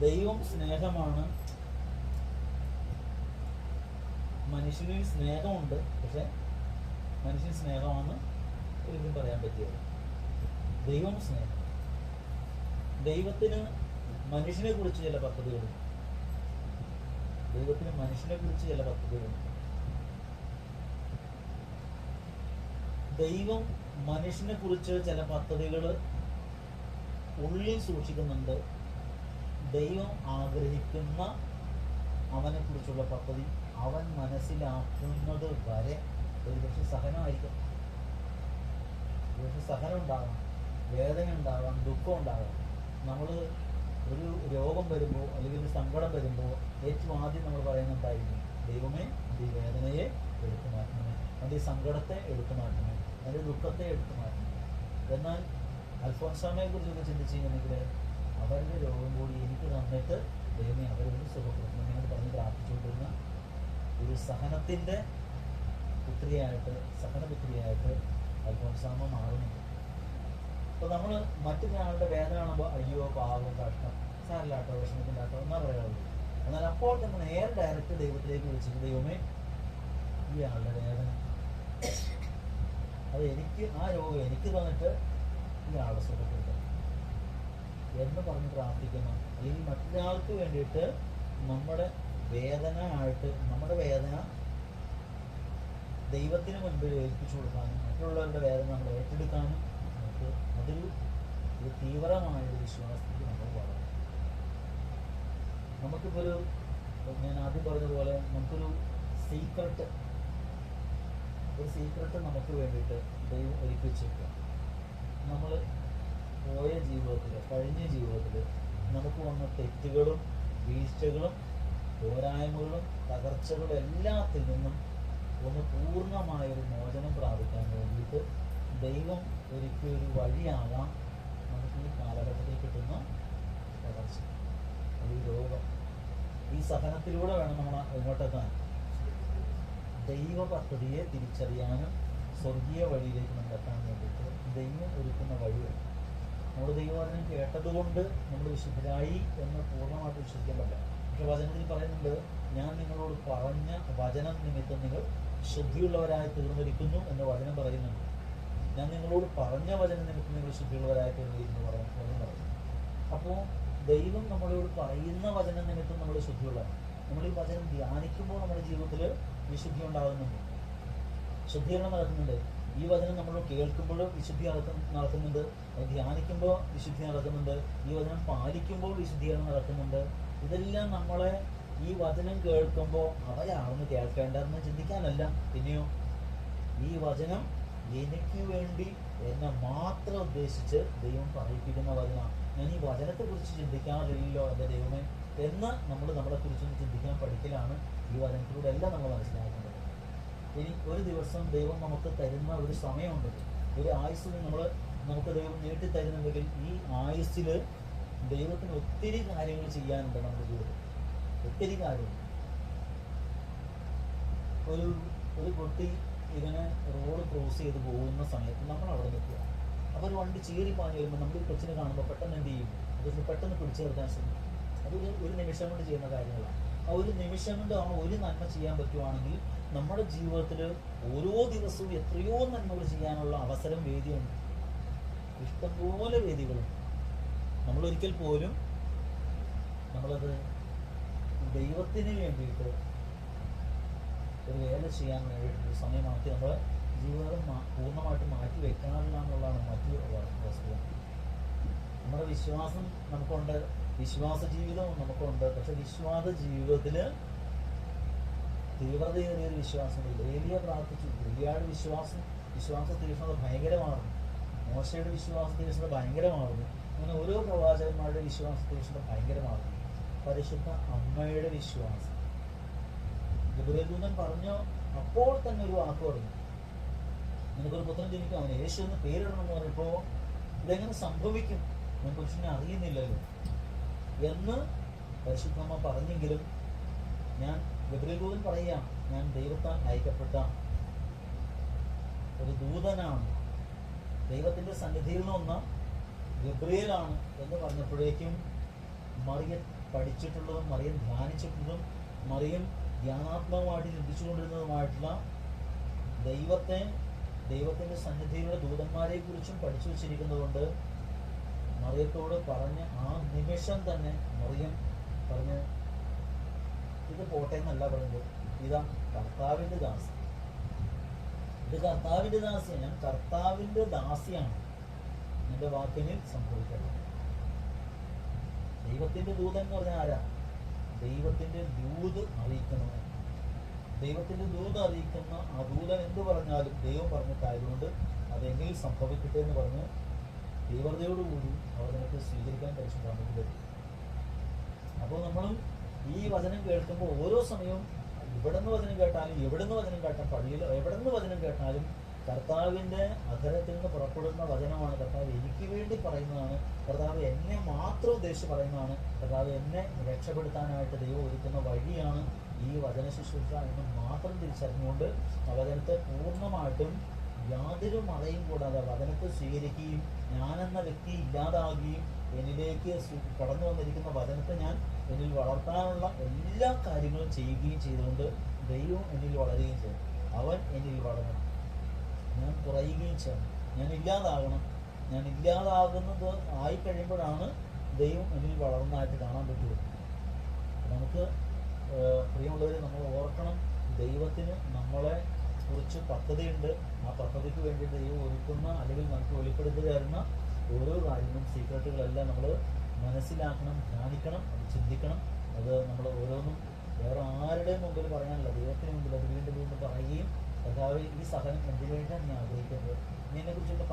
ദൈവം സ്നേഹമാണ്. മനുഷ്യനിൽ സ്നേഹമുണ്ട് പക്ഷെ മനുഷ്യൻ സ്നേഹമാണ് ഒരിക്കലും പറയാൻ പറ്റിയത് ദൈവം സ്നേഹം. ദൈവത്തിന് മനുഷ്യനെ കുറിച്ച് ചില പദ്ധതികളുണ്ട് ദൈവത്തിന് മനുഷ്യനെ കുറിച്ച് ചില പദ്ധതികളുണ്ട് ദൈവം മനുഷ്യനെ കുറിച്ച് ചില പദ്ധതികൾ ഉള്ളിൽ സൂക്ഷിക്കുന്നുണ്ട്. ദൈവം ആഗ്രഹിക്കുന്ന അവനെക്കുറിച്ചുള്ള പദ്ധതി അവൻ മനസ്സിലാക്കുന്നത് വരെ ഒരുപക്ഷെ സഹനമായിരിക്കും. ഒരുപക്ഷെ സഹനം ഉണ്ടാകാം വേദന ഉണ്ടാകാം ദുഃഖം ഉണ്ടാകാം നമ്മൾ ഒരു രോഗം വരുമ്പോൾ അല്ലെങ്കിൽ ഒരു സങ്കടം വരുമ്പോൾ ഏറ്റവും ആദ്യം നമ്മൾ പറയുന്നുണ്ടായിരിക്കും ദൈവമേ ഈ വേദനയെ എടുത്തു മാറ്റണമേ അത് ഈ സങ്കടത്തെ എടുത്തു മാറ്റണമേ അതിന്റെ ദുഃഖത്തെ എടുത്തു മാറ്റണമേ എന്നാൽ അൽഫോൻസാമയെ കുറിച്ചൊക്കെ ചിന്തിച്ച് കഴിഞ്ഞെങ്കിൽ അവരുടെ രോഗം കൂടി എനിക്ക് തന്നിട്ട് ദൈവമേ അവരൊന്ന് സുഖപ്പെടുത്തണം എന്ന് പറഞ്ഞ് പ്രാർത്ഥിച്ചുകൊണ്ടിരുന്ന ഒരു സഹനത്തിന്റെ പുത്രിയായിട്ട് സഹനപുത്രിയായിട്ട് അൽഫോൻസാമ മാറുന്നുണ്ട്. അപ്പോൾ നമ്മൾ മറ്റൊരാളുടെ വേദന കാണുമ്പോൾ അയ്യോ പാവം കഷ്ടം സാരല്ലാട്ടോ വിഷമത്തിലാട്ടോ എന്നാ പറയാറുള്ളൂ എന്നാൽ അപ്പോൾ തന്നെ നേരെ ഡയറക്റ്റ് ദൈവത്തിലേക്ക് വിളിച്ചിട്ട് ദൈവമേ ഈ ആളുടെ വേദന അത് എനിക്ക് ആ രോഗം എനിക്ക് തന്നിട്ട് ഈ ആളെ സുഖപ്പെടുത്തണം. എന്ന് പറഞ്ഞ് പ്രാർത്ഥിക്കണം അല്ലെങ്കിൽ മറ്റൊരാൾക്ക് വേണ്ടിയിട്ട് നമ്മുടെ വേദന ആയിട്ട് നമ്മുടെ വേദന ദൈവത്തിന് മുൻപിൽ ഏൽപ്പിച്ചു കൊടുക്കാനും മറ്റുള്ളവരുടെ വേദന നമ്മൾ ഏറ്റെടുക്കാനും നമുക്ക് അതൊരു ഒരു തീവ്രമായ ഒരു വിശ്വാസത്തിൽ നമ്മൾ വളരും നമുക്കിപ്പോൾ ഒരു ഞാൻ ആദ്യം പറഞ്ഞതുപോലെ നമുക്കൊരു സീക്രട്ട് ഒരു സീക്രട്ട് നമുക്ക് വേണ്ടിയിട്ട് ദൈവം ഒരുക്കി വെച്ചേക്കുക നമ്മൾ ജീവിതത്തിൽ കഴിഞ്ഞ ജീവിതത്തിൽ നമുക്ക് വന്ന തെറ്റുകളും വീഴ്ചകളും പോരായ്മകളും തകർച്ചകളും എല്ലാത്തിൽ നിന്നും ഒന്ന് പൂർണമായ ഒരു മോചനം പ്രാപിക്കാൻ വേണ്ടിയിട്ട് ദൈവം ഒരിക്കലൊരു ഒരു വഴിയാകാം നമുക്ക് ഈ കാലഘട്ടത്തിൽ കിട്ടുന്ന തകർച്ച ഈ രോഗം. ഈ സഹനത്തിലൂടെ വേണം നമ്മൾ എങ്ങോട്ടെത്താൻ. ദൈവ പദ്ധതിയെ തിരിച്ചറിയാനും സ്വർഗീയ വഴിയിലേക്ക് നമ്മൾ എത്താൻ വേണ്ടിയിട്ട് ദൈവം ഒരുക്കുന്ന വഴികൾ നമ്മുടെ ദൈവവചനം കേട്ടതുകൊണ്ട് നമ്മൾ വിശുദ്ധരായി എന്ന് പൂർണമായിട്ട് വിശ്വസിക്കാൻ പറ്റില്ല. പക്ഷെ വചനത്തിൽ പറയുന്നുണ്ട് ഞാൻ നിങ്ങളോട് പറഞ്ഞ വചനം നിമിത്തം നിങ്ങൾ ശുദ്ധിയുള്ളവരായി തീർന്നിരിക്കുന്നു എന്ന് വചനം പറയുന്നുണ്ട്. ഞാൻ നിങ്ങളോട് പറഞ്ഞ വചനം നിമിത്തം നിങ്ങൾ ശുദ്ധിയുള്ളവരായി തീർന്നിരിക്കുന്നു പറയുന്നു പറയുന്നു. അപ്പോൾ ദൈവം നമ്മളോട് പറയുന്ന വചനം നിമിത്തം നമ്മൾ ശുദ്ധിയുള്ളതാണ് നമ്മൾ ഈ വചനം ധ്യാനിക്കുമ്പോൾ നമ്മുടെ ജീവിതത്തിൽ വിശുദ്ധി ഉണ്ടാകുന്നുണ്ട്. ശുദ്ധീകരണം നടക്കുന്നുണ്ട്. ഈ വചനം നമ്മൾ കേൾക്കുമ്പോൾ വിശുദ്ധി നടക്കും നടക്കുന്നുണ്ട് ധ്യാനിക്കുമ്പോൾ വിശുദ്ധി നടക്കുന്നുണ്ട് ഈ വചനം പാലിക്കുമ്പോൾ വിശുദ്ധീകരണം നടക്കുന്നുണ്ട് ഇതെല്ലാം നമ്മളെ ഈ വചനം കേൾക്കുമ്പോൾ അവരാണെന്ന് കേൾക്കേണ്ടതെന്ന് ചിന്തിക്കാനല്ല. പിന്നെയോ ഈ വചനം എനിക്ക് വേണ്ടി എന്നെ മാത്രം ഉദ്ദേശിച്ച് ദൈവം പറയിപ്പിക്കുന്ന വചനമാണ്. ഞാൻ ഈ വചനത്തെക്കുറിച്ച് ചിന്തിക്കാറില്ലല്ലോ എന്റെ ദൈവമേ എന്ന് നമ്മൾ നമ്മളെക്കുറിച്ചൊന്ന് ചിന്തിക്കാൻ പഠിക്കലാണ് ഈ വചനത്തിലൂടെ എല്ലാം നമ്മൾ മനസ്സിലാക്കേണ്ടത്. ഇനി ഒരു ദിവസം ദൈവം നമുക്ക് തരുന്ന ഒരു സമയമുണ്ട്. ഒരു ആയുസ്സിൽ നമ്മൾ നമുക്ക് ദൈവം നീട്ടി തരുന്നുണ്ടെങ്കിൽ ഈ ആയുസ്സിൽ ദൈവത്തിന് ഒത്തിരി കാര്യങ്ങൾ ചെയ്യാനുണ്ട് നമ്മുടെ ജീവിതത്തിൽ. ഒത്തിരി കാര്യങ്ങൾ. ഒരു ഒരു കുട്ടി ഇങ്ങനെ റോഡ് ക്രോസ് ചെയ്ത് പോകുന്ന സമയത്ത് നമ്മൾ അവിടെ നിൽക്കുക. അപ്പോൾ ഒരു വണ്ടി ചീറി പാഞ്ഞ് വരുമ്പോൾ നമ്മൾ കൊച്ചിനെ കാണുമ്പോൾ പെട്ടെന്ന് എന്ത് ചെയ്യും? അത് പെട്ടെന്ന് പിടിച്ചു നിർത്താൻ ശ്രമിക്കും. അത് ഒരു നിമിഷം കൊണ്ട് ചെയ്യുന്ന കാര്യങ്ങളാണ്. ഒരു നിമിഷം കൊണ്ട് നമ്മൾ ഒരു നന്മ ചെയ്യാൻ പറ്റുവാണെങ്കിൽ നമ്മുടെ ജീവിതത്തിൽ ഓരോ ദിവസവും എത്രയോ നന്മകൾ ചെയ്യാനുള്ള അവസരം വേദിയുണ്ട്. ഇഷ്ടംപോലെ വേദികളുണ്ട് നമ്മളൊരിക്കൽ പോലും നമ്മളത് ദൈവത്തിന് വേണ്ടിയിട്ട് ഒരു വേല ചെയ്യാൻ വേണ്ടിയിട്ട് സമയം സമയമാക്കി നമ്മൾ ജീവിതം പൂർണമായിട്ട് മാറ്റി വെക്കാനുള്ള എന്നുള്ളതാണ് മറ്റു വസ്തുത. നമ്മുടെ വിശ്വാസം നമുക്കുണ്ട്. വിശ്വാസ ജീവിതം നമുക്കുണ്ട് പക്ഷെ വിശ്വാസ ജീവിതത്തിൽ തീവ്രതയേറിയ ഒരു വിശ്വാസമില്ല ഏലിയ പ്രാർത്ഥിച്ചു. ഏലിയായുടെ വിശ്വാസം വിശ്വാസ തീക്ഷ്ണത ഭയങ്കരമാണ് മോശയുടെ വിശ്വാസ തീക്ഷ്ണത ഭയങ്കരമായിരുന്നു അങ്ങനെ ഓരോ പ്രവാചകന്മാരുടെ വിശ്വാസ തീക്ഷ്ണത ഭയങ്കരമായിരുന്നു പരിശുദ്ധ അമ്മയുടെ വിശ്വാസം. ഗുരുദൂതൻ പറഞ്ഞു അപ്പോൾ തന്നെ ഒരു വാക്ക് പറഞ്ഞു. നിനക്കൊരു പുത്രൻ ജനിക്കും അവന് യേശു എന്ന് പേരിടണം എന്ന് പറഞ്ഞപ്പോൾ ഇതെങ്ങനെ സംഭവിക്കും? ഞാൻ പുരുഷനെ അറിയുന്നില്ലല്ലോ. എന്ന് പരിശുദ്ധമ്മ പറഞ്ഞെങ്കിലും ഞാൻ ഗബ്രിയൽദൂതൻ പറയുക ഞാൻ ദൈവത്താൽ അയക്കപ്പെട്ട ഒരു ദൂതനാണ്. ദൈവത്തിന്റെ സന്നിധിയിൽ നിന്ന് ഗബ്രിയലാണ് ഗബ്രിയേലാണ് എന്ന് പറഞ്ഞപ്പോഴേക്കും മറിയൻ പഠിച്ചിട്ടുള്ളതും മറിയൻ ധ്യാനിച്ചിട്ടുള്ളതും മറിയൻ ധ്യാനാത്മകമായിട്ട് ചിന്തിച്ചുകൊണ്ടിരുന്നതുമായിട്ടുള്ള ദൈവത്തെ ദൈവത്തിന്റെ സന്നിധിയിലുള്ള ദൂതന്മാരെ കുറിച്ചും പഠിച്ചു വച്ചിരിക്കുന്നതുകൊണ്ട് മറിയത്തോട് പറഞ്ഞ ആ നിമിഷം തന്നെ മറിയം പറഞ്ഞ് ഇത് പോട്ടെ എന്നല്ല പറഞ്ഞത്. ഇതാ കർത്താവിന്റെ ദാസി. ഇത് കർത്താവിന്റെ ദാസിയാണ് ഞാൻ കർത്താവിന്റെ ദാസിയാണ്. എന്റെ വാക്കിനിൽ സംഭവിക്കട്ടെ ദൈവത്തിന്റെ ദൂതൻ എന്ന് പറഞ്ഞാൽ ആരാ? ദൈവത്തിന്റെ ദൂത് അറിയിക്കുന്നവൻ ദൈവത്തിന്റെ ദൂത് അറിയിക്കുന്ന ആ ദൂതൻ എന്ത് പറഞ്ഞാലും ദൈവം പറഞ്ഞിട്ടായതുകൊണ്ട് അതെങ്ങനെ സംഭവിക്കട്ടെ എന്ന് പറഞ്ഞ് തീവ്രതയോടുകൂടി അവർ നിനക്ക് സ്വീകരിക്കാൻ പരിശുദ്ധാമത്തിൽ അപ്പോൾ നമ്മളും ഈ വചനം കേൾക്കുമ്പോൾ ഓരോ സമയവും ഇവിടെ നിന്ന് വചനം കേട്ടാലും എവിടെ നിന്ന് വചനം കേട്ടാൽ പള്ളിയിൽ എവിടെ നിന്ന് വചനം കേട്ടാലും കർത്താവിന്റെ അധരത്തിൽ നിന്ന് പുറപ്പെടുന്ന വചനമാണ് കർത്താവ് എനിക്ക് വേണ്ടി പറയുന്നതാണ്. കർത്താവ് എന്നെ മാത്രം ഉദ്ദേശിച്ച് പറയുന്നതാണ്. കർത്താവ് എന്നെ രക്ഷപ്പെടുത്താനായിട്ട് ദൈവം ഒരുക്കുന്ന വഴിയാണ് ഈ വചന ശുശ്രൂഷ എന്ന് മാത്രം തിരിച്ചറിഞ്ഞുകൊണ്ട് വചനത്തെ പൂർണമായിട്ടും യാതൊരു മറയും കൂടാതെ വചനത്തെ സ്വീകരിക്കുകയും ഞാനെന്ന വ്യക്തി ഇല്ലാതാകുകയും എന്നിലേക്ക് കടന്നു വന്നിരിക്കുന്ന വചനത്തെ ഞാൻ എന്നിൽ വളർത്താനുള്ള എല്ലാ കാര്യങ്ങളും ചെയ്യുകയും ചെയ്തുകൊണ്ട് ദൈവം എന്നിൽ വളരുകയും ചെയ്തു. അവൻ എന്നിൽ വളരണം ഞാൻ കുറയുകയും ചെയ്യണം ഞാൻ ഇല്ലാതാകണം. ഞാൻ ഇല്ലാതാകുന്നത് ആയി കഴിയുമ്പോഴാണ് ദൈവം എന്നിൽ വളർന്നതായിട്ട് കാണാൻ പറ്റുള്ളൂ നമുക്ക് പ്രിയമുള്ളവരെ നമ്മൾ ഓർക്കണം ദൈവത്തിന് നമ്മളെ കുറിച്ച് പദ്ധതിയുണ്ട് ആ പദ്ധതിക്ക് വേണ്ടിയിട്ട് ഈ ഒരുക്കുന്ന അല്ലെങ്കിൽ നമുക്ക് വെളിപ്പെടുത്തി തരുന്ന ഓരോ കാര്യങ്ങളും സീക്രട്ടുകളെല്ലാം നമ്മൾ മനസ്സിലാക്കണം ധ്യാനിക്കണം അത് ചിന്തിക്കണം. അത് നമ്മൾ ഓരോന്നും വേറെ ആരുടെയും മുമ്പിൽ പറയാനല്ല. ദൈവത്തിന് മുമ്പിൽ അത് വീണ്ടും വീണ്ടും പറയുകയും കർത്താവ് ഈ സഹനം എന്തിനു വേണ്ടിയാണ് നീ ആഗ്രഹിക്കുന്നത്? ഇതിനെക്കുറിച്ചൊക്കെ കുറിച്ചൊക്കെ